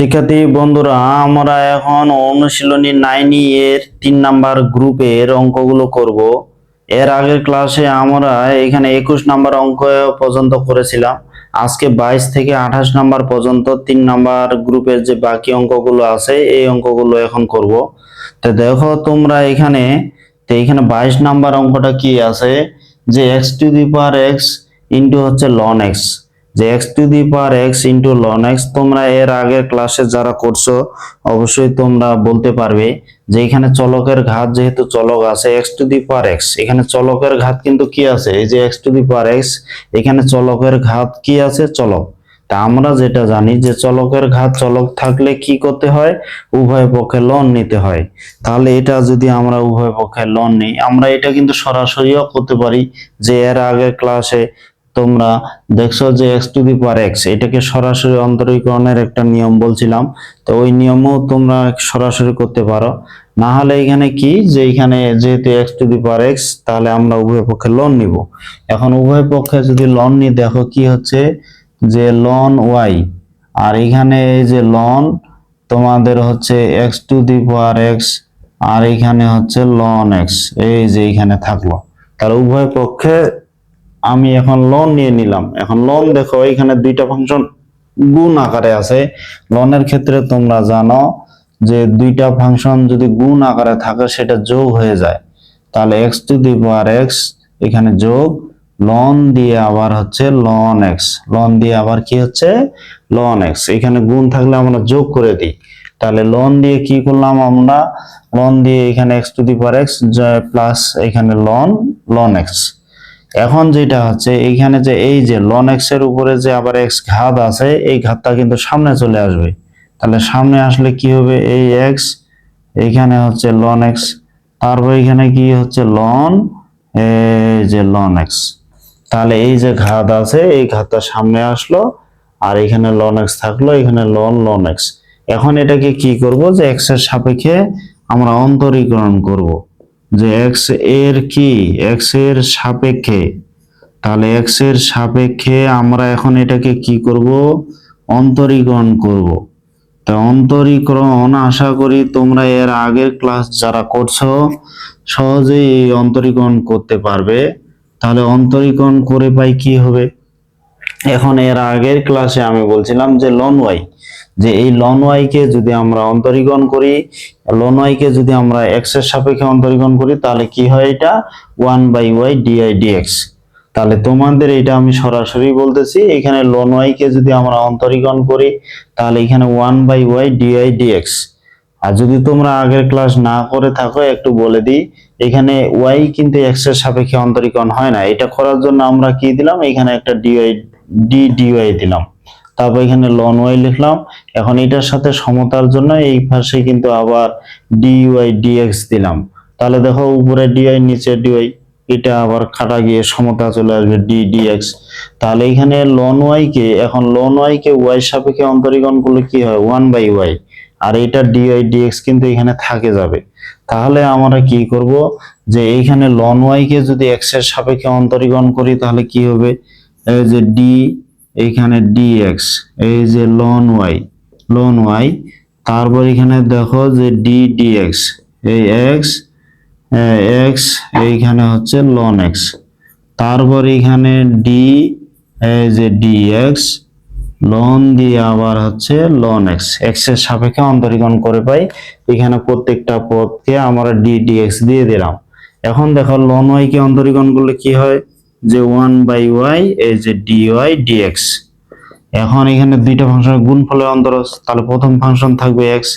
শিক্ষার্থী বন্ধুরা, আমরা এখন অনুশীলনী নাইন এর তিন নাম্বার গ্রুপের অঙ্কগুলো করব। এর আগের ক্লাসে আমরা এখানে একুশ নাম্বার অঙ্ক পর্যন্ত করেছিলাম। আজকে বাইশ থেকে আঠাশ নাম্বার পর্যন্ত তিন নাম্বার গ্রুপের যে বাকি অঙ্কগুলো আছে, এই অঙ্কগুলো এখন করব। তো দেখো তোমরা এখানে, তো এখানে বাইশ নাম্বার অঙ্কটা কি আছে? যে x to the power x into হচ্ছে লন এক্স যে x to the power x into ln x তোমরা এর আগের ক্লাসে যারা করছ, অবশ্যই তোমরা বলতে পারবে যে এখানে চলকের ঘাত যেহেতু চলক আছে x to the power x এখানে চলকের ঘাত কিন্তু কি আছে? এই যে x to the power x এখানে চলকের ঘাত কি আছে? চলক। তা আমরা যেটা জানি যে চলকের ঘাত চলক থাকলে কি করতে হয়? উভয় পক্ষে লন নিতে হয়। তাহলে এটা যদি আমরা উভয় পক্ষে লন নিই, আমরা এটা কিন্তু সরাসরিও করতে পারি যে এর আগের ক্লাসে তোমরা দেখছ যে x to the power x এটাকে সরাসরি অন্তরীকরণের একটা নিয়ম বলছিলাম। তো ওই নিয়মও তোমরা সরাসরি করতে পারো। না হলে এখানে কি? যে এখানে যেহেতু x to the power x তাহলে আমরা উভয় পক্ষে লোন নিব। এখন উভয় পক্ষে যদি লোন নিই, দেখো কি হচ্ছে? যে লন ওয়াই আর এখানে এই যে লন তোমাদের হচ্ছে x to the power x আর এখানে হচ্ছে লন এক্স এই যে এখানে থাকল। তাহলে উভয় পক্ষে আমি এখন লোন নিয়ে নিলাম। এখন লোন দেখো, এখানে দুইটা ফাংশন গুণ আকারে আছে। লোনের ক্ষেত্রে তোমরা জানো যে দুইটা ফাংশন যদি গুণ আকারে থাকে, সেটা যোগ হয়ে যায়। তাহলে x to the power x এখানে যোগ। লন দিয়ে আবার হচ্ছে লন এক্স লন দিয়ে আবার কি হচ্ছে? লন এক্স এখানে গুণ থাকলে আমরা যোগ করে দিই। তাহলে লন দিয়ে কি করলাম আমরা? লন দিয়ে এখানে x to the power x plus এখানে লন লন এক্স এখন যেটা হচ্ছে, এইখানে যে এই যে লন এক্সের উপরে যে আবার এক্স ঘাত আছে, এই ঘাতটা কিন্তু সামনে চলে আসবে। তাহলে সামনে আসলে কি হবে? এই এক্স এইখানে হচ্ছে লন এক্স তারপর এখানে কি হচ্ছে? লন এই যে লন এক্স তাহলে এই যে ঘাত আছে, এই ঘাতটা সামনে আসলো, আর এখানে লন এক্স থাকল, এখানে লন লন এক্স এখন এটাকে কি করব? যে এক্সের সাপেক্ষে আমরা অন্তরীকরণ করব। যে এক্সের কি? এক্সের সাপেক্ষে। তাহলে এক্সের সাপেক্ষে আমরা এখন এটাকে কি করব? অন্তরীকরণ করব। তা অন্তরীকরণ আশা করি তোমরা এর আগের ক্লাস যারা করছ, সহজেই এই অন্তরীকরণ করতে পারবে। তাহলে অন্তরীকরণ করে পাই কি হবে? এখন এর আগের ক্লাসে আমি বলছিলাম যে লন ওয়াই যে এই লন ওয়াই কে যদি আমরা অন্তরীকরণ করি লন ওয়াই কে যদি আমরা এক্সের সাপেক্ষে অন্তরীকরণ করি, তাহলে কি হয় এটা? One by y dy dx তাহলে তোমাদের এটা আমি সরাসরি বলতেছি, এখানে লন ওয়াই কে যদি আমরা অন্তরীকরণ করি, তাহলে এখানে one by y dy dx আর যদি তোমরা আগের ক্লাস না করে থাকো, একটু বলে দিই, এখানে ওয়াই কিন্তু এক্সের সাপেক্ষে অন্তরীকরণ হয় না। এটা করার জন্য আমরা কি দিলাম? এখানে একটা ডিওয়াই ডি ডিওয়াই দিলাম। তারপর এখানে লন ওয়াই লিখলাম। এখন এটার সাথে সমতার জন্য এই পাশে কিন্তু আবার ডিওয়াই ডিএক্স দিলাম। তাহলে দেখো উপরে ডিওয়াই নিচে ডিওয়াই এটা আবার কাটা গিয়ে সমতা চলে আসবে ডি ডিএক্স তাহলে এখানে লন ওয়াই কে, এখন লন ওয়াই কে ওয়াই সাপেক্ষে অন্তরীকরণ করলে কি হয়? ওয়ান বাই ওয়াই আর এটা ডিওয়াই ডিএক্স কিন্তু এখানে থাকে যাবে। তাহলে আমরা কি করব? যে এইখানে লন ওয়াই কে যদি এক্সের সাপেক্ষে অন্তরীকরণ করি, তাহলে কি হবে? যে ডি এইখানে ডিএক্স এই যে লন ওয়াই লন ওয়াই তারপর এখানে দেখো যে ডি ডিএক্স এই এক্স এক্স এইখানে হচ্ছে লন এক্স তারপর এখানে ডি এই যে ডিএক্স লন দিয়ে আবার হচ্ছে লন এক্স এক্সের সাপেক্ষে অন্তরীকরণ করে পাই, এখানে প্রত্যেকটা পদকে আমরা ডি ডিএক্স দিয়ে দিলাম। এখন দেখো লন ওয়াই কে অন্তরীকরণ করলে কি হয়? যে ওয়ান বাই ওয়াই, এই যে ডি ওয়াই ডিএক্স এখন এখানে দুইটা ফাংশনের গুণফলের অন্তরজ তাহলে প্রথম ফাংশন থাকবে এক্স,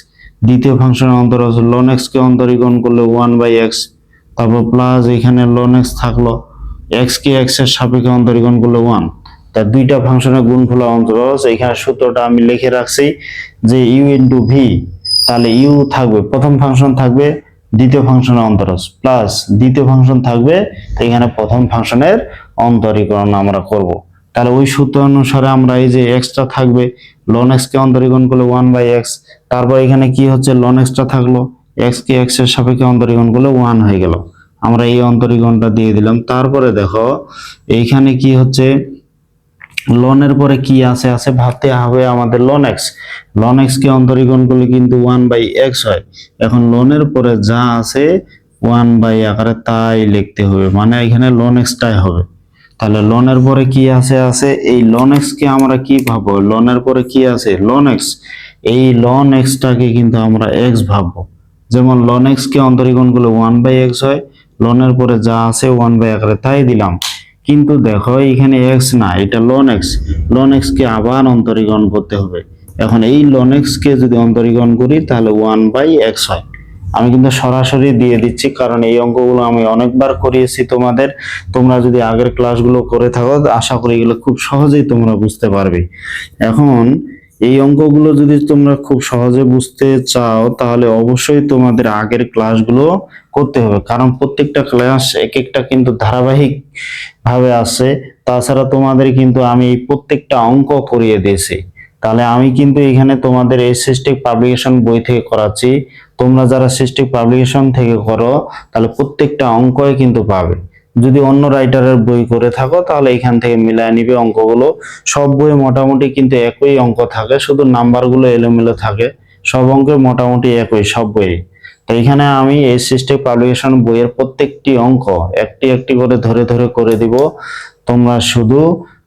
দ্বিতীয় ফাংশনের অন্তরজ লন এক্স কে অন্তরীকরণ করলে ওয়ান বাই এক্স। তারপর প্লাস এখানে লন এক্স থাকল, এক্স কে এক্সের সাপেক্ষে অন্তরীকরণ করলে ওয়ান। তা দুইটা ফাংশনের গুণফলের অন্তরজ এখানে সূত্রটা আমি লিখে রাখছি যে ইউ ইন্টু ভি তাহলে ইউ থাকবে, প্রথম ফাংশন থাকবে দ্বিতীয় ফাংশনের অন্তরজ প্লাস দ্বিতীয় ফাংশন থাকবে, এখানে প্রথম ফাংশনের অন্তরীকরণ আমরা করব। তাহলে ওই সূত্র অনুসারে আমরা এই যে এক্সটা থাকবে লন এক্স কে অন্তরীকরণ করলে ওয়ান বাই এক্স তারপর এখানে কি হচ্ছে? লন এক্সটা থাকল এক্স কে এক্সের সাপেক্ষে অন্তরীকরণ করলে ওয়ান হয়ে গেল। আমরা এই অন্তরীকরণটা দিয়ে দিলাম। তারপরে দেখো, এইখানে কি হচ্ছে? লনের পরে কি আছে? আছে ভাবতে হবে আমাদের লন এক্স লন এক্স কে অন্তরীকরণ করলে কিন্তু ওয়ান বাই এক্স হয়। এখন লনের পরে যা আছে ওয়ান বাই আকারে তাই লিখতে হবে। মানে এখানে লন এক্সটাই হবে। তাহলে লোনের পরে কি আছে? আছে এই লন এক্স কে আমরা কি ভাববো? লোনের পরে কি আছে? লন এক্স এই লন এক্সটাকে কিন্তু আমরা এক্স ভাববো। যেমন লন এক্স কে অন্তরীকরণ করলে ওয়ান বাই এক্স হয়। লনের পরে যা আছে ওয়ান বাই আকারে তাই দিলাম। কিন্তু দেখো, এখানে এক্স না এটা লন এক্স লন এক্স কে আবার অন্তরীকরণ করতে হবে। এখন এই লন এক্স কে যদি অন্তরীকরণ করি, তাহলে ওয়ান বাই এক্স হয়। আমি কিন্তু সরাসরি দিয়ে দিচ্ছি, কারণ এই অঙ্কগুলো আমি অনেকবার করিয়েছি তোমাদের। তোমরা যদি আগের ক্লাসগুলো করে থাকো, আশা করি এগুলো খুব সহজেই তোমরা বুঝতে পারবে। এখন এই অঙ্কগুলো যদি তোমরা খুব সহজে বুঝতে চাও, তাহলে অবশ্যই তোমাদের আগের ক্লাসগুলো করতে হবে। কারণ প্রত্যেকটা ক্লাস এক একটা কিন্তু ধারাবাহিক ভাবে আছে। তাছাড়া তোমাদের কিন্তু আমি এই প্রত্যেকটা অঙ্ক করিয়ে দিয়েছি। তাহলে আমি কিন্তু এখানে তোমাদের এই সিস্টেম পাবলিকেশন বই থেকে করাচ্ছি। তোমরা যারা সিস্টেম পাবলিকেশন থেকে করো, তাহলে প্রত্যেকটা অঙ্কই কিন্তু পাবে। যদি অন্য রাইটারের বই করে থাকো, তাহলে এখান থেকে মিলায় নিবে অঙ্কগুলো। সব বইয়ে মোটামুটি কিন্তু একই অঙ্ক থাকে, শুধু নাম্বারগুলো এলোমেলো থাকে। সব অঙ্কে মোটামুটি একই, সব বইয়ে তো এখানে আমি এই সিস্টেম পাবলিকেশন বইয়ের প্রত্যেকটি অঙ্ক, একটি একটি করে ধরে ধরে করে দিব। তোমরা শুধু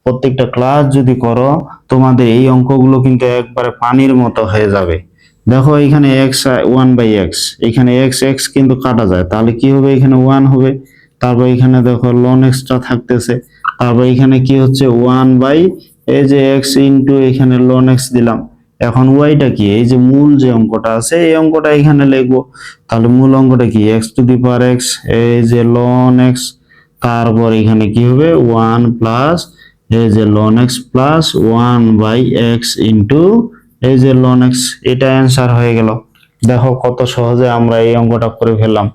প্রত্যেকটা ক্লাস যদি করো, তোমাদের এই অঙ্কগুলো কিন্তু একবারে পানির মতো হয়ে যাবে। দেখো এখানে এক্স ওয়ান বাই এক্স এখানে এক্স এক্স কিন্তু কাটা যায়। তাহলে কি হবে? এখানে ওয়ান হবে। তারপর এখানে দেখো লন এক্সট্রা থাকতেছে। তারপর এখানে কি হচ্ছে? ওয়ান বাই এই যে এক্স ইন্টু এখানে লন এক্স দিলাম। এখন ওয়াইটা কি? এই যে মূল যে অঙ্কটা আছে, এই অঙ্কটা এখানে লিখব। তাহলে মূল অঙ্কটা কি? X to the power x এই যে লন এক্স তারপর এখানে কি হবে? ওয়ান প্লাস এই যে ln x plus one by x into এই যে লন এক্স এটা অ্যান্সার হয়ে গেল। দেখো কত সহজে আমরা এই অঙ্কটা করে ফেললাম।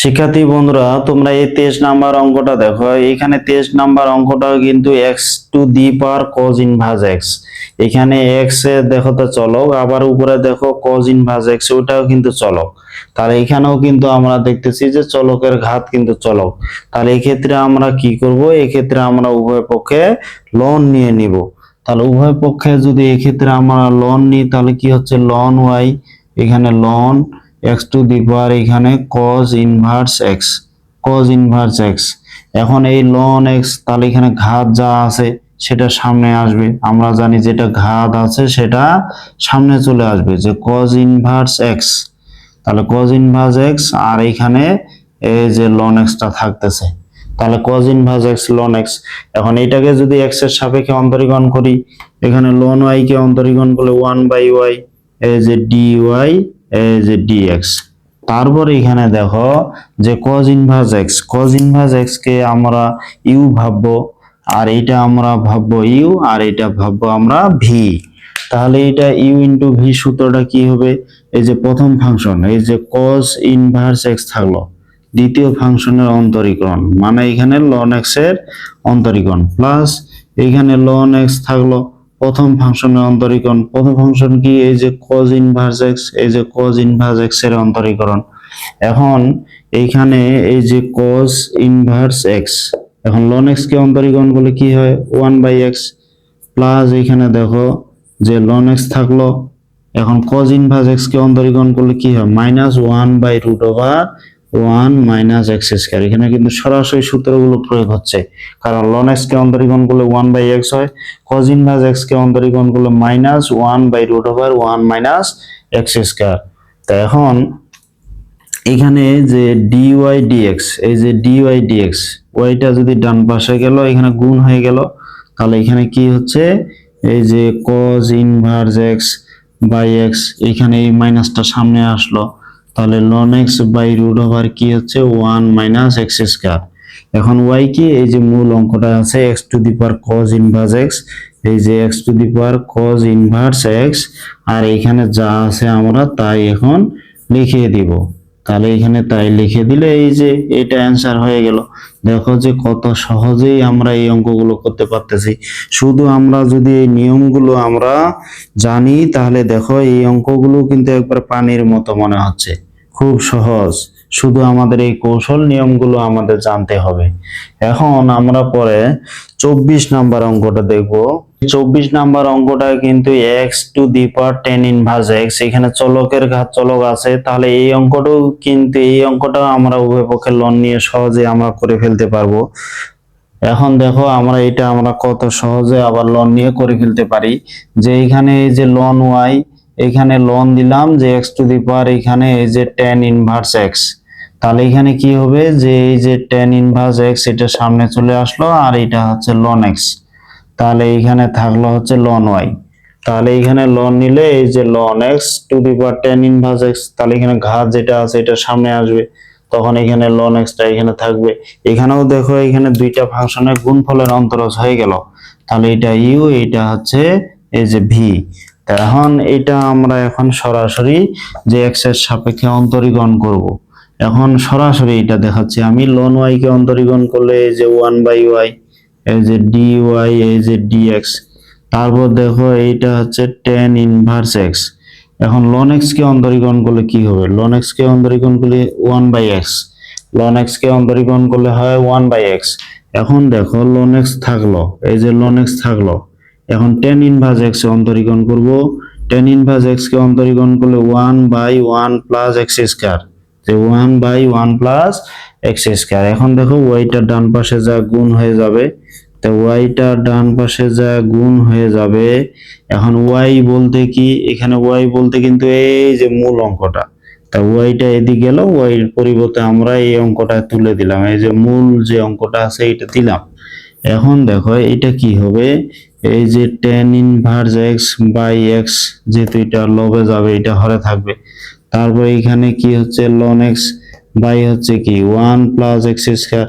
শিক্ষার্থী বন্ধুরা, তোমরা এই তেইশ নাম্বার অঙ্কটা দেখো। এখানে তেইশ নাম্বার অঙ্কটাও কিন্তু x to the power cos inverse x এখানে এক্স এ দেখো তো চলক, আবার উপরে দেখো কজ ইনভার্স এক্স ওটাও কিন্তু চলক। তাহলে এখানেও কিন্তু আমরা দেখতেছি যে চলকের ঘাত কিন্তু চলক। তাহলে এক্ষেত্রে আমরা কি করব? এক্ষেত্রে আমরা উভয় পক্ষে লোন নিয়ে নিব। তাহলে উভয় পক্ষে যদি এক্ষেত্রে আমরা লোন নিই, তাহলে কি হচ্ছে? লন ওয়াই এখানে ln x to the power এখানে cos inverse x cos inverse x এখন এই লন এক্স তাহলে এখানে ঘাত যা আছে, সেটা সামনে আসবে। আমরা জানি যেটা ঘাত আছে, সেটা সামনে চলে আসবে, যে কজ ইনভার্স এক্স তাহলে কজ ইনভার্স এক্স আর এখানে এই যে লন এক্সটা থাকতেছে। তাহলে cos inverse x ln x এখন এটাকে যদি এক্সের সাপেক্ষে অন্তরীকরণ করি, এখানে লন ওয়াই কে অন্তরীকরণ করলে ওয়ান বাই ওয়াই এই যে ডি ওয়াই এই যে ডিএক্স তারপর এখানে দেখো যে cos inverse x cos inverse x কে আমরা ইউ ভাববো, আর এটা আমরা ভাববো ইউ আর এটা ভাববো আমরা ভি তাহলে এটা ইউ ইন্টু ভি সূত্রটা কি হবে? এই যে প্রথম ফাংশন এই যে কজ ইনভার্স এক্স থাকল, দ্বিতীয় ফাংশনের অন্তরীকরণ মানে এখানে লন এক্সের অন্তরীকরণ প্লাস এখানে লন এক্স থাকল প্রথম ফাংশনের অন্তরীকরণ। প্রথম ফাংশন কি? এই যে cos ইনভার্স এক্স এই যে cos ইনভার্স এক্সের অন্তরীকরণ। এখন এইখানে এই যে cos ইনভার্স এক্স এখন লন এক্স কে অন্তরীকরণ করলে কি হয়? ওয়ান বাই এক্স প্লাস এখানে দেখো যে লন এক্স থাকল। এখন cos ইনভার্স এক্স কে অন্তরীকরণ করলে কি হয়? Minus one minus x square. এখানে কিন্তু সরাসরি সূত্রগুলো প্রয়োগ হচ্ছে। কারণ লন এক্স কে অন্তরীকরণ করলে ওয়ান বাই এক্স হয় cos ইনভার্স এক্স কে অন্তরীকরণ করলে minus one by root over one minus x square. তা এখন এখানে যে ডিওয়াই ডিএক্স এই যে ডিওয়াই ডিএক্স ওয়াইটা যদি ডান পাশে গেল, এখানে গুণ হয়ে গেল, তাহলে এখানে কি হচ্ছে? এই যে cos inverse x by x এখানে এই মাইনাসটা সামনে আসলো। তাহলে ln x by root over কি হচ্ছে? ওয়ান মাইনাস এক্স স্কোয়ার এখন ওয়াই কি? এই যে মূল অঙ্কটা আছে x to the power cos inverse x এই যে x to the power cos inverse x আর এখানে যা আছে আমরা তাই এখন লিখিয়ে দিব। তাহলে এখানে তাই লিখে দিলে এই যে এটা অ্যান্সার হয়ে গেল। দেখো যে কত সহজেই আমরা এই অঙ্কগুলো করতে পারতেছি। শুধু আমরা যদি এই নিয়মগুলো আমরা জানি, তাহলে দেখো এই অঙ্কগুলো কিন্তু একবার পানির মতো মনে হচ্ছে। খুব সহজ। শুধু আমাদের এই কৌশল নিয়মগুলো আমাদের জানতে হবে। এখন আমরা পরে চব্বিশ নাম্বার অঙ্কটা দেখব। চব্বিশ নাম্বার অঙ্কটা কিন্তু x to the power tan inverse x এখানে চলকের ঘাত চলক আছে। তাহলে এই অঙ্কটাও কিন্তু, এই অঙ্কটাও আমরা উভয় পক্ষের লন নিয়ে সহজে আমরা করে ফেলতে পারব। এখন দেখো, আমরা এটা আমরা কত সহজে আবার লোন নিয়ে করে ফেলতে পারি। যে এখানে এই যে লোন ওয়াই এখানে লোন দিলাম যে এক্স টু দি পাওয়ার এখানে এই যে টেন ইনভার্স এক্স তাহলে এখানে কি হবে? যে এই যে টেন ইনভার্স এক্স এটা সামনে চলে আসলো আর এটা হচ্ছে লন এক্স তাহলে এখানে থাকল হচ্ছে লন ওয়াই তাহলে এখানে লন নিলে এই যে ln x to the power tan inverse x তাহলে এখানে ঘাত যেটা আছে এটা সামনে আসবে। তখন এখানে লন এক্সটা এখানে থাকবে। এখানেও দেখো এখানে দুইটা ফাংশনের গুণফলের অন্তরজ হয়ে গেল। তাহলে এটা ইউ এটা হচ্ছে এই যে ভি এখন এটা আমরা এখন সরাসরি যে এক্সের সাপেক্ষে অন্তরীকরণ করব। এখন সরাসরি এটা দেখাচ্ছি। আমি লন ওয়াই কে অন্তরীকরণ করলে এই যে ওয়ান বাই ওয়াই এই যে ডি ওয়াই এই যে ডি এক্স তারপর দেখো এইটা হচ্ছে টেন ইনভার্স এক্স এখন লন এক্স কে অন্তরীকরণ করলে কি হবে? লন এক্স কে অন্তরীকরণ করলে one by x ln x কে অন্তরীকরণ করলে হয় ওয়ান বাই এক্স এখন দেখো লন এক্স থাকল, এই যে লন এক্স থাকল। এখন টেন ইনভার্স এক্স অন্তরীকরণ করব। টেন ইনভার্স এক্স কে অন্তরীকরণ করলে one by one plus x square যে one by one plus x square এখন দেখো ওয়াইটা ডান পাশে যা গুণ হয়ে যাবে, তো ওয়াইটা ডান পাশে যা গুণ হয়ে যাবে, এখন ওয়াই বলতে কি? এখানে ওয়াই বলতে কিন্তু এই যে মূল অঙ্কটা। তা ওয়াইটা এদিকে গেল ওয়াইয়ের পরিবর্তে আমরা এই অঙ্কটা তুলে দিলাম। এই যে মূল যে অঙ্কটা আছে এটা দিলাম। এখন দেখো এটা কি হবে? এই যে tan inverse x by x যেহেতু এটা লবে যাবে, এটা হরে থাকবে। তারপর এখানে কি হচ্ছে? লন এক্স বাই হচ্ছে কি ওয়ান প্লাস এক্স স্কয়ার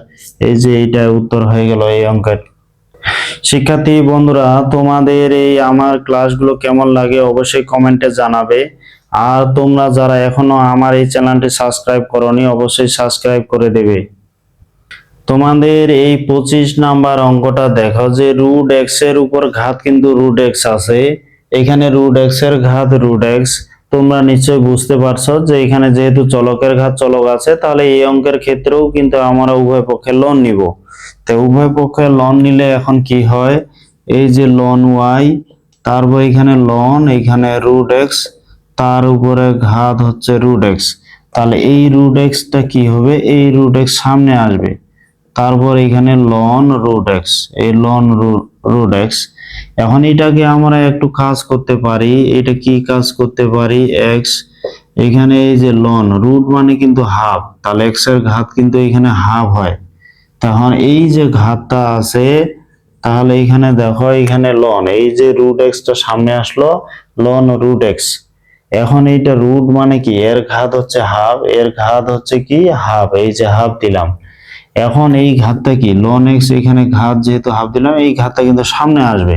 এই যে এইটা উত্তর হয়ে গেল এই অঙ্কের। শিক্ষার্থী, বন্ধুরা, তোমাদের এই আমার ক্লাসগুলো কেমন লাগে অবশ্যই কমেন্টে জানাবে। আর তোমরা যারা এখনও আমার এই চ্যানেলটি সাবস্ক্রাইব করনি, অবশ্যই সাবস্ক্রাইব করে দেবে। তোমাদের এই পঁচিশ নাম্বার অঙ্কটা দেখো যে রুট এক্সের উপর ঘাত কিন্তু রুট এক্স আছে। এখানে রুট এক্সের ঘাত রুট এক্স তোমরা নিশ্চয়ই বুঝতে পারছ যে এখানে যেহেতু চলকের ঘাত চলক আছে, তাহলে এই অঙ্কের ক্ষেত্রেও কিন্তু আমরা উভয় পক্ষে লোন নিব। তো উভয় পক্ষে লোন নিলে এখন কি হয়? এই যে লোন ওয়াই তারপর এখানে লোন এখানে রুট এক্স তার উপরে ঘাত হচ্ছে রুট এক্স তাহলে এই রুট এক্সটা কি হবে? এই রুট এক্স সামনে আসবে। তারপর এখানে লন রুট এক্স এই লন রুট এক্স এখন এটাকে আমরা একটু কাজ করতে পারি। এটা কি কাজ করতে পারি? এক্স এখানে এই যে লন রুট মানে কিন্তু হাফ তাহলে এক্সের ঘাত কিন্তু এখানে হাফ হয়। তখন এই যে ঘাতটা আছে, তাহলে এখানে দেখো, এখানে লন এই যে রুট এক্সটা সামনে আসলো লন রুট এক্স এখন এইটা রুট মানে কি? এর ঘাত হচ্ছে হাফ এর ঘাত হচ্ছে কি? হাফ এই যে হাফ দিলাম। এখন এই ঘাতটা কি? লন এক্স এখানে ঘাত যেহেতু হাফ দিলাম, এই ঘাতটা কিন্তু সামনে আসবে।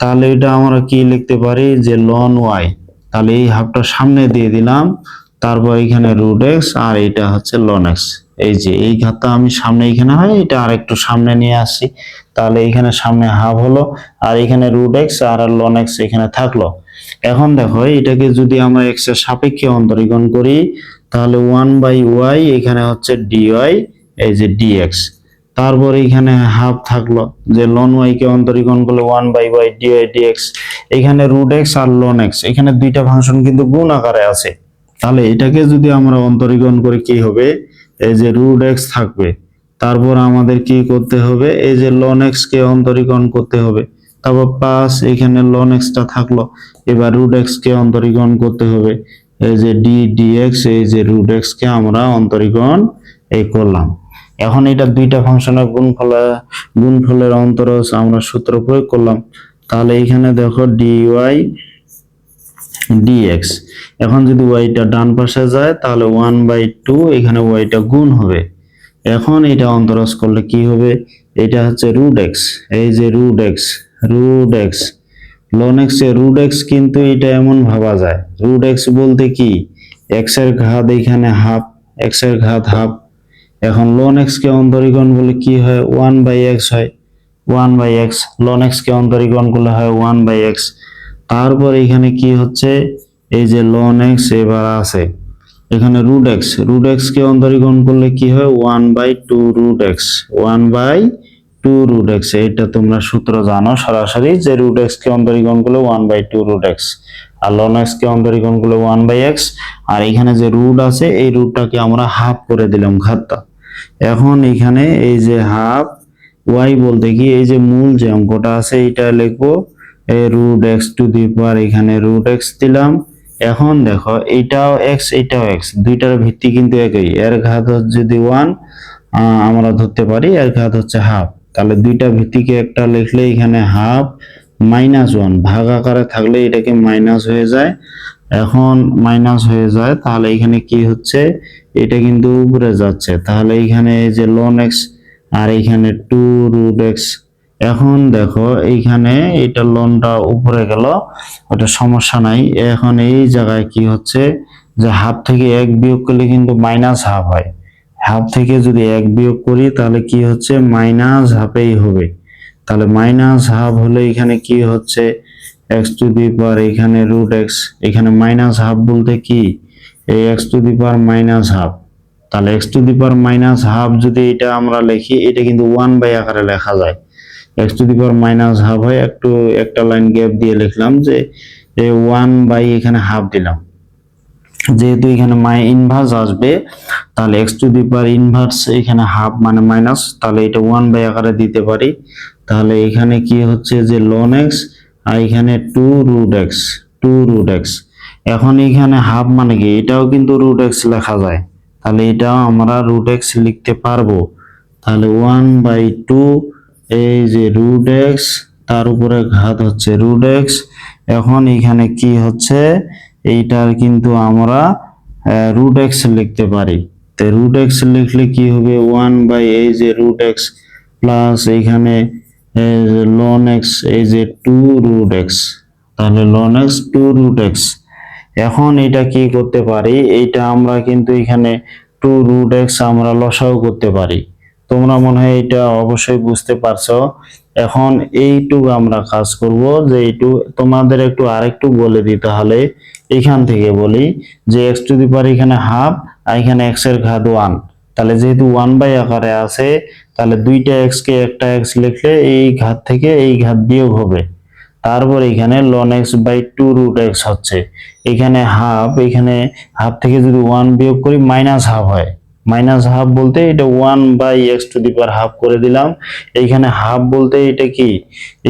তাহলে এটা আমরা কি লিখতে পারি? যে লন ওয়াই তাহলে এই হাফটা সামনে দিয়ে দিলাম, তারপর এখানে রুট এক্স আর এটা হচ্ছে লন এক্স এই যে, এই ঘাতটা আমি সামনে এখানে হয়, এটা আর একটু সামনে নিয়ে আসি। তাহলে এখানে সামনে হাফ হলো, আর এখানে রুট এক্স আর লন এক্স এখানে থাকল। এখন দেখো, এটাকে যদি আমরা এক্সের সাপেক্ষে অন্তরীকরণ করি, তাহলে ওয়ান বাই ওয়াই এখানে হচ্ছে ডিওয়াই এই যে ডিএক্স তারপর এখানে হাফ থাকল, যে লন ওয়াই কে অন্তরীকরণ করলে one by y dy dx এখানে রুট এক্স আর লন এক্স এখানে দুইটা ফাংশন কিন্তু গুণ আকারে আছে। তাহলে এটাকে যদি আমরা অন্তরীকরণ করি কি হবে? এই যে রুট এক্স থাকবে, তারপর আমাদের কি করতে হবে? এই যে লন এক্স কে অন্তরীকরণ করতে হবে, তারপর প্লাস এখানে লন এক্সটা থাকল, এবার রুট এক্স কে অন্তরীকরণ করতে হবে। এই যে ডি ডিএক্স এই যে রুট এক্স কে আমরা অন্তরীকরণ এই করলাম। এখন এটা দুইটা ফাংশনের গুণফলে গুণফলের অন্তরজ আমরা সূত্র প্রয়োগ করলাম। তাহলে এখানে দেখো ডিওয়াই ডিএক্স এখন যদি ওয়াইটা ডান পাশে যায়, তাহলে ওয়ান বাই টু এখানে ওয়াইটা গুণ হবে। এখন এটা অন্তরস করলে কি হবে? এটা হচ্ছে রুট এক্স এই যে root x root x ln এ এক্স কিন্তু এটা এমন ভাবা যায়। রুট এক্স বলতে কি? এক্সের ঘাত এখানে হাফ এক্সের ঘাত হাফ এখন লন এক্স কে অন্তরীকরণ বলে কি হয়? ওয়ান বাই এক্স হয়। One by x ln x কে অন্তরীকরণ করলে হয় ওয়ান বাই এক্স তারপর এখানে কি হচ্ছে? এই যে লন এক্স এবার আছে। এখানে রুট এক্স রুট এক্স কে অন্তরীকরণ করলে কি হয়? One by two root x one by two root x এটা তোমরা সূত্র জানো সরাসরি যে রুট এক্স কে অন্তরীকরণ করলে one by two root x R ln x কে করলে ওয়ান বাই এক্স আর এখানে যে রুট আছে, এই রুটটাকে আমরা হাফ করে দিলাম ঘাতটা। এখন এখানে এই যে হাফ ওয়াই বলতে কি, এই যে মূল যে অঙ্কটা আছে এটা লিখব, এই root x to the power এখানে রুট এক্স দিলাম। এখন দেখো এটাও এক্স এটাও এক্স দুইটার ভিত্তি কিন্তু একই। এর ঘাত যদি ওয়ান আমরা ধরতে পারি, এর ঘাত হচ্ছে হাফ তাহলে দুইটা ভিত্তিকে একটা লিখলে এখানে হাফ মাইনাস ওয়ান ভাগ আকারে থাকলে এটাকে মাইনাস হয়ে যায়। এখন মাইনাস হয়ে যায়, তাহলে এখানে কি হচ্ছে? এটা কিন্তু উপরে যাচ্ছে। তাহলে এখানে যে লন এক্স আর এখানে টু রুট এক্স এখন দেখো এইখানে এটা লোনটা উপরে গেল, ওটা সমস্যা নাই। এখন এই জায়গায় কি হচ্ছে? যে হাফ থেকে এক বিয়োগ করলে কিন্তু মাইনাস হাফ হয়। হাফ থেকে যদি এক বিয়োগ করি, তাহলে কি হচ্ছে? মাইনাস হাফেই হবে। তাহলে মাইনাস হাফ হলে এখানে কি হচ্ছে? এক্স টু দি পাওয়ার এখানে রুট এক্স এখানে মাইনাস হাফ বলতে কি? এই x to the power minus half তাহলে x to the power minus half যদি এটা আমরা লিখি, এটা কিন্তু ওয়ান বাই আকারে লেখা যায়। X to the power minus half হয়, একটু একটা লাইন গ্যাপ দিয়ে লিখলাম যে ওয়ান বাই এখানে হাফ দিলাম। যেহেতু এখানে মাই ইনভার্স আসবে, তাহলে x to the power inverse এখানে হাফ মানে মাইনাস তাহলে এটা ওয়ান বাই আকারে দিতে পারি। তাহলে এখানে কি হচ্ছে যে লন এক্স আর এখানে two root x two root x এখন এখানে হাফ মানে কি? এটাও কিন্তু রুট এক্স লেখা যায়। তাহলে এটাও আমরা রুট এক্স লিখতে পারব। তাহলে ওয়ান বাই টু এই যে রুট এক্স তার উপরে ঘাত হচ্ছে রুট এক্স এখন এখানে কি হচ্ছে? এইটার কিন্তু আমরা রুট এক্স লিখতে পারি। তো রুট এক্স লিখলে কি হবে? ওয়ান বাই এই যে রুট এক্স প্লাস এইখানে লন এক্স এই যে টু রুট এক্স তাহলে ln x two root x এখন এটা কি করতে পারি? এইটা আমরা কিন্তু এখানে টু রুট এক্স আমরা লসাও করতে পারি। তোমরা মনে হয় এটা অবশ্যই বুঝতে পারছ। এখন এইটুকু আমরা কাজ করব যে এইটু তোমাদের একটু আরেকটু বলে দিই তাহলে। এখান থেকে বলি যে এক্স টু দি পাওয়ার এখানে হাফ আর এখানে এক্সের ঘাত ওয়ান তাহলে যেহেতু ওয়ান বাই আকারে আছে, তাহলে দুইটা এক্স কে একটা এক্স লিখলে এই ঘাত থেকে এই ঘাত বিয়োগ হবে। তারপর এখানে ln x by two root x হচ্ছে। এখানে হাফ এখানে হাফ থেকে যদি ওয়ান বিয়োগ করি মাইনাস হাফ হয়। মাইনাস হাফ বলতে এটা one by x to the power half করে দিলাম। এইখানে হাফ বলতে এটা কি?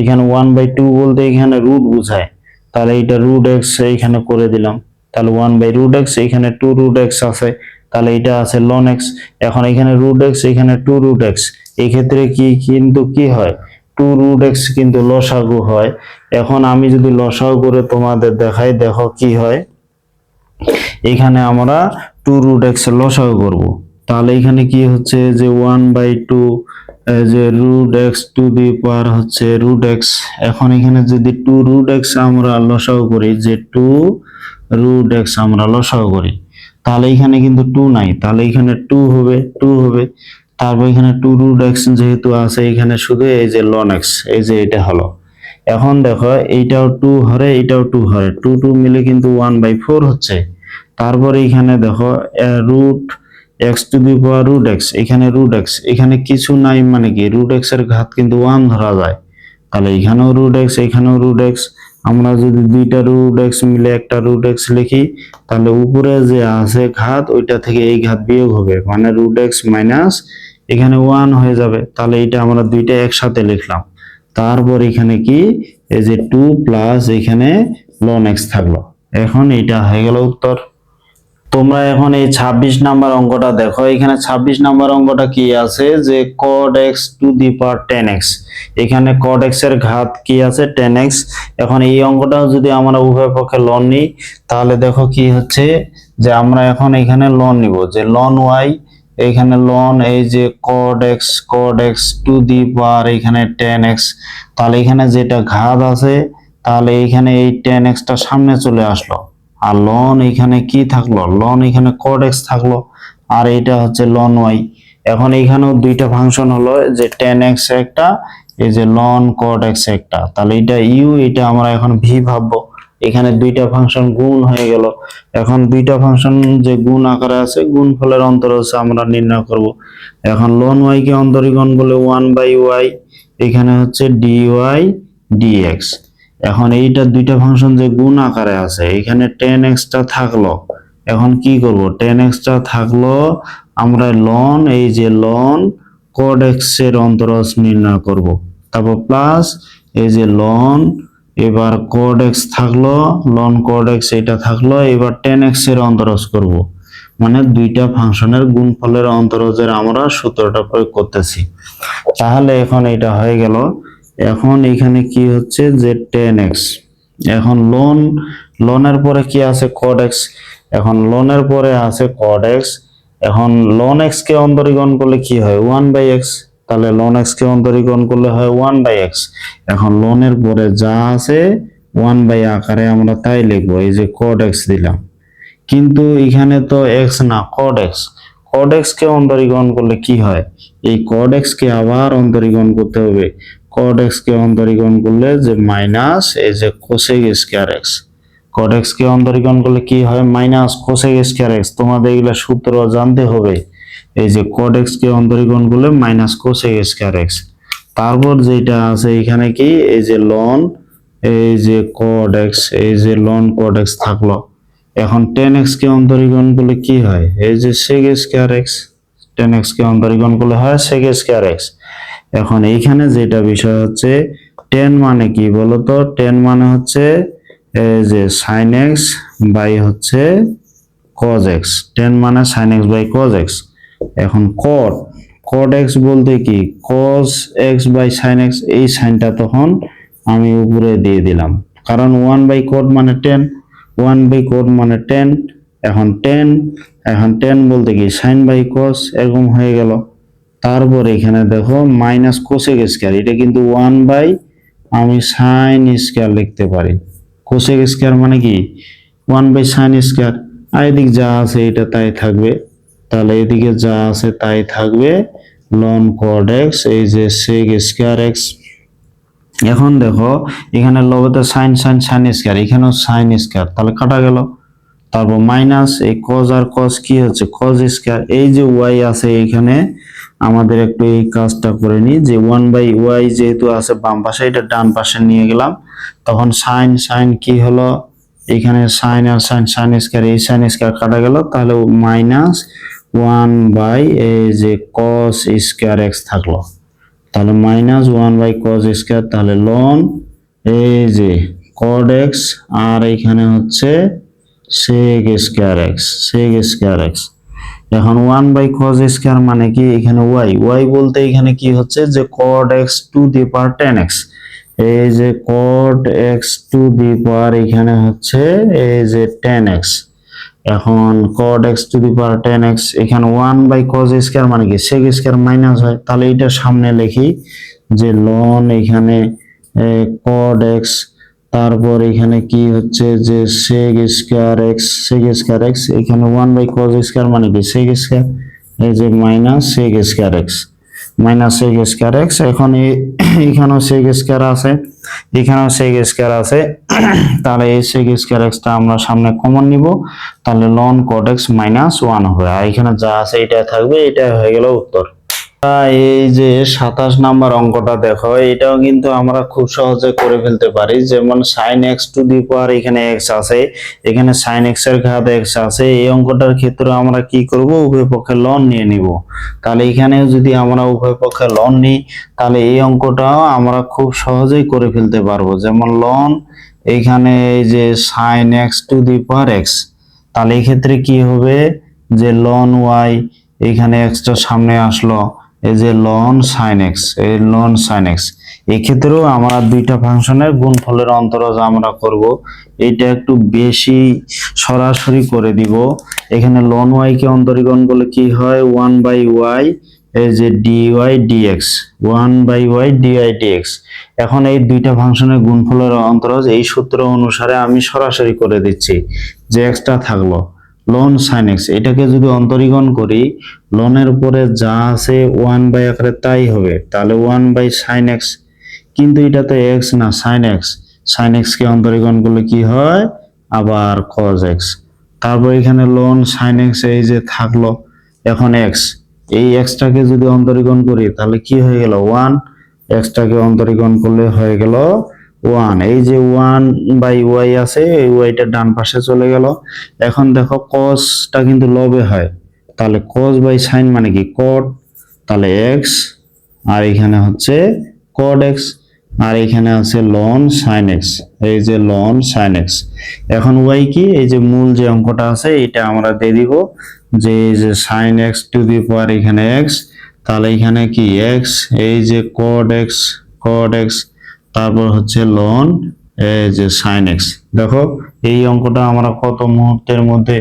এখানে ওয়ান বাই টু বলতে এখানে রুট বোঝায়। তাহলে এটা রুট এক্স এইখানে করে দিলাম। তাহলে ওয়ান বাই রুট এক্স এখানে টু রুট এক্স আছে। তাহলে এটা আছে লন এক্স এখন এখানে রুট এক্স এখানে টু রুট এক্স এই ক্ষেত্রে কি কিন্তু কি হয়? টু রুট এক্স কিন্তু লসাগু হয়। এখন আমি যদি লসাগু করে তোমাদের দেখাই, দেখো কি হয়। এখানে আমরা টু রুট এক্স লসাগু করব। তাহলে এখানে কি হচ্ছে যে ওয়ান বাই টু যে root x to the power হচ্ছে রুট এক্স এখন এখানে যদি টু রুট এক্স আমরা লসাও করি, যে টু রুট এক্স আমরা লসাও করি, তাহলে এখানে কিন্তু টু নাই। তাহলে এখানে টু হবে টু হবে। তারপর এখানে টু রুট এক্স যেহেতু আছে, এখানে শুধু এই যে লন এক্স এই যে এটা হলো। এখন দেখো, এইটাও টু হরে, এইটাও টু হরে। টু টু মিলে কিন্তু ওয়ান বাই ফোর হচ্ছে। তারপর এখানে দেখো root x to the power root x এখানে রুট এক্স এখানে কিছু নাই মানে কি? রুট এক্সের ঘাত কিন্তু ওয়ান ধরা যায়। তাহলে এখানেও রুট এক্স এখানেও রুট এক্স আমরা যদি দুইটা রুট এক্স মিলে একটা রুট এক্স লিখি, তাহলে উপরে যে আছে ঘাত, ওইটা থেকে এই ঘাত বিয়োগ হবে। মানে রুট এক্স মাইনাস এখানে ওয়ান হয়ে যাবে। তাহলে এটা আমরা দুইটা একসাথে লিখলাম। তারপর এখানে কি? এই যে টু প্লাস এখানে লন এক্স থাকল। এখন এটা হয়ে গেল উত্তর। তোমরা এখন এই ২৬ নাম্বার অঙ্কটা দেখো। এখানে ২৬ নাম্বার অঙ্কটা কি আছে? যে cot x to the power tan x এখানে কড এক্সের ঘাত কি আছে? টেন এক্স এখন এই অঙ্কটাও যদি আমরা উভয় পক্ষে লন নিই, তাহলে দেখো কি হচ্ছে? যে আমরা এখন এখানে লন নিব। যে লন ওয়াই এখানে লন এই যে cot x cot x to the power এখানে টেন এক্স তাহলে এখানে যেটা ঘাত আছে, তাহলে এখানে এই টেন এক্সটা সামনে চলে আসলো। আর লন এখানে কি থাকল? লন এখানে x থাকল। আর এটা হচ্ছে লন ওয়াই এখন এখানেও দুইটা ফাংশন হলো, যে টেন এক্স একটা, এই যে লন cot এক্স একটা। তাহলে এটা ইউ এটা আমরা এখন ভি ভাববো। এখানে দুইটা ফাংশন গুণ হয়ে গেল। এখন দুইটা ফাংশন যে গুণ আকারে আছে গুণ ফলের অন্তরজ আমরা নির্ণয় করব। এখন লন ওয়াই কে অন্তরীকরণ বলে ওয়ান বাই ওয়াই এখানে হচ্ছে ডি ওয়াই ডিএক্স এখন এইটা দুইটা ফাংশন যে গুণ আকারে আছে, এখানে টেন এক্সটা থাকল, এখন কি করব? টেন এক্সটা থাকল, আমরা লন এই যে লন কোড এক্সের অন্তরজ নির্ণয় করব। তারপর প্লাস এই যে লন এবার কোড এক্স থাকল লন কোড এক্স এটা থাকল, এবার টেন এক্সের অন্তরজ করব। মানে দুইটা ফাংশনের গুণফলের অন্তরজের আমরা সূত্রটা প্রয়োগ করতেছি। তাহলে এখন এটা হয়ে গেল। এখন এখানে কি হচ্ছে? যে টেন এক্স এখন লোন লোনের পরে কি আছে? কোড এক্স এখন লোনের পরে আছে কোড এক্স এখন লোন এক্স কে অন্তরীকরণ করলে কি হয়? ওয়ান বাই এক্স তাহলে লোন এক্স কে অন্তরীকরণ করলে হয় ওয়ান বাই এক্স এখন লোনের পরে যা আছে ওয়ান বাই আকারে আমরা তাই লিখব, এই যে কোড এক্স দিলাম। কিন্তু এখানে তো এক্স না কোড এক্স কোড এক্স কে অন্তরীকরণ করলে কি হয়? এই কোড এক্স কে আবার অন্তরীকরণ করতে হবে। কোড এক্স কে অন্তরীকরণ করলে যে মাইনাস এই যে cosec square x cot x কে অন্তরীকরণ করলে কি হয়? মাইনাস কোসেক স্কয়ার এক্স তোমাদের এগুলা সূত্র জানতে হবে। এই যে কোড এক্স কে অন্তরীকরণ করলে মাইনাস কোসেক স্কয়ার এক্স তারপর যেটা আছে এখানে কি? এই যে লন এই যে কোড এক্স এই যে লন কোড এক্স থাকল। এখন টেন এক্স কে অন্তরীকরণ করলে কি হয়? এই যে sec square x tan x কে অন্তরীকরণ করলে হয় সেক স্কয়ার এক্স এখন এইখানে যেটা বিষয় হচ্ছে টেন মানে কি বলতো? টেন মানে হচ্ছে যে সাইন এক্স বাই হচ্ছে কজ এক্স টেন মানে sin x by cos x এখন কট কট এক্স বলতে কি? Cos x by sin x এই সাইনটা তখন আমি উপরে দিয়ে দিলাম। কারণ ওয়ান বাই কোড মানে টেন ওয়ান বাই কোড মানে টেন এখন টেন এখন টেন বলতে কি? সাইন বাই কস এরকম হয়ে গেল। তারপর এখানে দেখো মাইনাস কোসেক স্কয়ার এটা কিন্তু ওয়ান বাই আমি সাইন স্কয়ার লিখতে পারি। কোসেক স্কয়ার মানে কি? ওয়ান বাই সাইন স্কয়ার এদিকে যা আছে এটা তাই থাকবে। তাহলে এদিকে যা আছে তাই থাকবে লন কোড এক্স এই যে সেক স্কয়ার এক্স এখন দেখো, এখানে লবতে সাইন সাইন সাইন স্কয়ার এখানেও সাইন স্কয়ার তাহলে কাটা গেল। তারপর মাইনাস এই কজ আর কজ কি হচ্ছে? কজ স্কয়ার এই যে ওয়াই আছে এখানে আমাদের একটু এই কাজটা করে নিই যে ওয়ান বাই ওয়াই যেহেতু আছে বাম পাশে, এটা ডান পাশে নিয়ে গেলাম। তখন সাইন সাইন কি হলো? এখানে সাইন আর সাইন সাইন স্কয়ার এই সাইন স্কয়ার কাটা গেল। তাহলে মাইনাস ওয়ান বাই এই যে কস স্কয়ার এক্স থাকল। তাহলে minus one by cos square তাহলে লন এই যে কড এক্স আর এখানে হচ্ছে sec square x sec square x এখন ওয়ান বাই কজ স্কয়ার মানে কি? এখানে ওয়াই ওয়াই বলতে এখানে কি হচ্ছে? যে cot x to the power tan x এই যে cot x to the power এখানে হচ্ছে এই যে টেন এক্স এখন cot x to the power tan x এখানে ওয়ান বাই কজ স্কয়ার মানে কি? সেক স্কয়ার মাইনাস হয়। তাহলে এটা সামনে লিখি যে লন এখানে কড এক্স তারপর এখানে কি হচ্ছে যে sec square x sec square x এখানে ওয়ান বাই কজ স্কয়ার মানে কি? সেক স্কয়ার এই যে minus sec square x minus sec square x এখন এখানেও সেক স্কয়ার আছে, এখানেও সেক স্কয়ার আছে, তাহলে এই সেক স্কয়ার এক্সটা আমরা সামনে কমন নিব, তাহলে ln cot x minus one হবে, আর এখানে যা আছে এটা থাকবে, এটা হয়ে গেল উত্তর। এই যে সাতাশ নাম্বার অঙ্কটা দেখো, এটাও কিন্তু আমরা খুব সহজে করে ফেলতে পারি। যেমন sine x to the power এখানে এক্স আছে, এখানে সাইন এক্সের ঘাত এক্স আছে। এই অঙ্কটার ক্ষেত্রে আমরা কি করব? উভয় পক্ষে লন নিয়ে নিব। তাহলে এখানেও যদি আমরা উভয় পক্ষে লন নিই, তাহলে এই অঙ্কটাও আমরা খুব সহজেই করে ফেলতে পারব। যেমন লন এখানে এই যে sine x to the power x তাহলে এই ক্ষেত্রে কি হবে? যে লন ওয়াই এখানে এক্সটা সামনে আসলো। এই যে লন সাইন এক্স এই লন সাইন এক্স এই ক্ষেত্রেও আমরা দুইটা ফাংশনের গুণফলের অন্তরজ আমরা করব, এইটা একটু বেশি সরাসরি করে দিব। এখানে লন ওয়াই কে অন্তরীকরণ করলে কি হয়? ওয়ান বাই ওয়াই এই যে d y dx one by y dy dx এখন এই দুইটা ফাংশনের গুণফলের অন্তরজ এই সূত্র অনুসারে আমি সরাসরি করে দিচ্ছি যে এক্সটা থাকল। লন সাইন এক্স এটাকে যদি অন্তরীকরণ করি লনের উপরে যা আছে ওয়ান বাই আকারে তাই হবে, তাহলে ওয়ান বাই সাইন এক্স কিন্তু এটা তো এক্স না সাইন এক্স সাইন এক্স কে অন্তরীকরণ করলে কি হয়? আবার কজ এক্স তারপর এখানে লোন সাইন এক্স এই যে থাকল, এখন এক্স এই এক্সটাকে যদি অন্তরীকরণ করি, তাহলে কি হয়ে গেল? ওয়ান এক্সটাকে অন্তরীকরণ করলে হয়ে গেল ওয়ান, এই যে ওয়ান বাই ওয়াই আছে, এই ওয়াইটা ডান পাশে চলে গেল। এখন দেখো কসটা কিন্তু লবে হয়। তাহলে কস বাই সাইন মানে কি? কট তাহলে এক্স আর এখানে হচ্ছে কড এক্স আর এখানে আছে লন সাইন এক্স এই যে লন সাইন এক্স এখন ওয়াই কি? এই যে মূল যে অঙ্কটা আছে, এটা আমরা দিয়ে দিব যে এই যে sine x to the power এখানে এক্স তাহলে এখানে কি? এক্স এই যে কড এক্স কড এক্স তারপর হচ্ছে লন এই যে সাইন এক্স দেখো, এই অঙ্কটা আমরা কত মুহূর্তের মধ্যে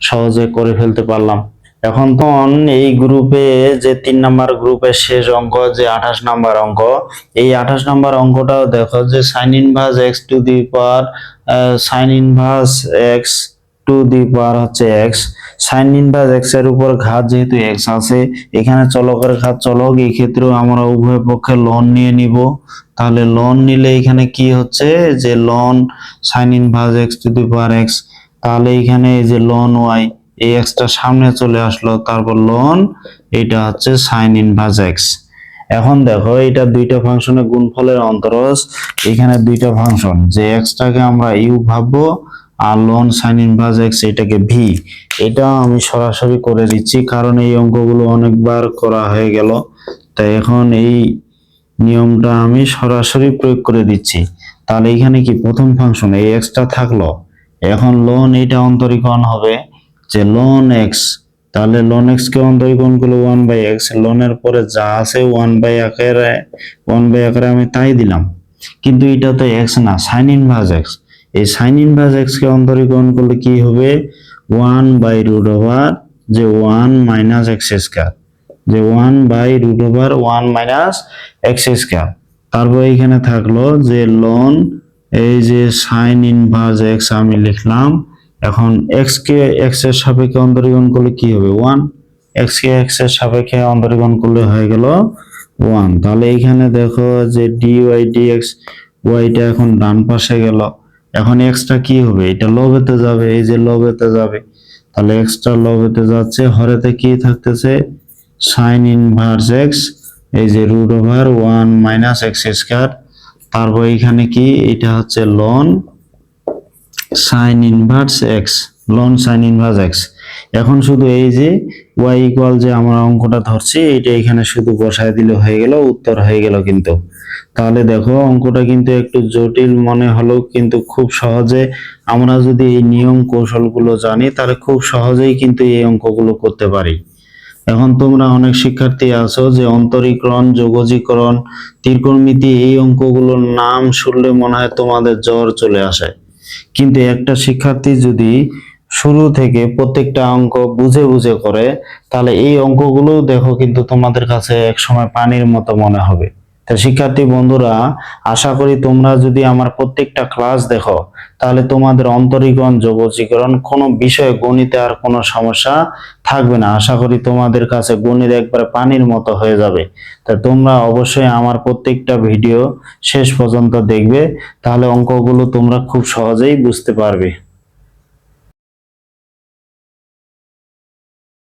সহজে করে ফেলতে পারলাম। এখন তখন এই গ্রুপে যে তিন নাম্বার গ্রুপের শেষ অঙ্ক, যে আঠাশ নাম্বার অঙ্ক, এই আঠাশ নাম্বার অঙ্কটাও দেখো যে sine inverse x to the power sine inverse x to the power হচ্ছে এক্স সাইন ইনভার্স এক্সের উপর ঘাত যেহেতু এক্স আছে, এখানে চলকের ঘাত চলক, এই ক্ষেত্রেও আমরা উভয় পক্ষে লোন নিয়ে নিব। তাহলে লোন নিলে এখানে কি হচ্ছে? যে ln sine inverse x to the power x তাহলে এখানে এই যে লোন ওয়াই এই এক্সটা সামনে চলে আসলো, তারপর লোন এটা হচ্ছে সাইন ইনভার্স এক্স এখন দেখো, এটা দুইটা ফাংশনের গুণফলের অন্তরজ এখানে দুইটা ফাংশন, যে এক্সটাকে আমরা ইউ ভাববো আর লোন সাইন ইনভার্স এক্স এটাকে ভি। এটা আমি সরাসরি করে দিচ্ছি, কারণ এই অঙ্কগুলো অনেকবার করা হয়ে গেল। তাই এখন এই নিয়মটা আমি সরাসরি প্রয়োগ করে দিচ্ছি। তাহলে এখানে কি প্রথম ফাংশন, এই এক্সটা থাকল? এখন লোন এটা অন্তরীকরণ হবে যে লোন এক্স তাহলে লোন এক্স কে অন্তরীকরণ করলে ওয়ান বাই এক্স লোনের পরে যা আছে ওয়ান বাই আকারে ওয়ান বাই আকারে আমি তাই দিলাম। কিন্তু এটা তো এক্স না সাইন ইনভার্স এক্স এই সাইন ইনভার্স এক্স কে অন্তরীকরণ করলে কি হবে? ওয়ান বাই রুট ওভার যে ওয়ান মাইনাস এক্স স্কয়ার যে one by root over one minus x square তারপর এখানে থাকল যে লোন এই যে সাইন ইনভার্স এক্স আমি লিখলাম, এখন এক্স কে এক্সের সাপেক্ষে অন্তরীকরণ করলে কি হবে? ওয়ান এক্স কে এক্সের সাপেক্ষে অন্তরীকরণ করলে হয়ে গেল ওয়ান তাহলে এইখানে দেখো যে ডি ওয়াই ডি এক্স ওয়াইটা এখন ডান পাশে গেল। এখন এক্সটা কি হবে? এটা লবেতে যাবে, এই যে লবেতে যাবে। তাহলে এক্সটা লবেতে যাচ্ছে, হরেতে কি থাকতেছে? সাইন ইনভার্স এক্স এই যে root over one minus x square তারপর এখানে কি? এটা হচ্ছে ln sine inverse x ln sine inverse x এখন শুধু এই যে ওয়াই ইকুয়াল যে আমরা অঙ্কটা ধরছি এটা এখানে শুধু বসায় দিলে হয়ে গেল, উত্তর হয়ে গেল কিন্তু। তাহলে দেখো অঙ্কটা কিন্তু একটু জটিল মনে হলেও কিন্তু খুব সহজে আমরা যদি এই নিয়ম কৌশলগুলো জানি, তাহলে খুব সহজেই কিন্তু এই অঙ্কগুলো করতে পারি। এখন তোমরা অনেক শিক্ষার্থী আছো যে অন্তরীকরণ, যোগজীকরণ, ত্রিকোণমিতি এই অঙ্কগুলোর নাম শুনলে মনে হয় তোমাদের জ্বর চলে আসে। কিন্তু একটা শিক্ষার্থী যদি শুরু থেকে প্রত্যেকটা অঙ্ক বুঝে বুঝে করে, তাহলে এই অঙ্কগুলো দেখো কিন্তু তোমাদের কাছে এক সময় পানির মতো মনে হবে। তা শিক্ষার্থী বন্ধুরা, আশা করি তোমরা যদি আমার প্রত্যেকটা ক্লাস দেখো, তাহলে তোমাদের অন্তরীকরণ যোগজীকরণ কোনো বিষয়ে গণিতে আর কোনো সমস্যা থাকবে না। আশা করি তোমাদের কাছে গণিত একবারে পানির মতো হয়ে যাবে। তা তোমরা অবশ্যই আমার প্রত্যেকটা ভিডিও শেষ পর্যন্ত দেখবে, তাহলে অঙ্কগুলো তোমরা খুব সহজেই বুঝতে পারবে।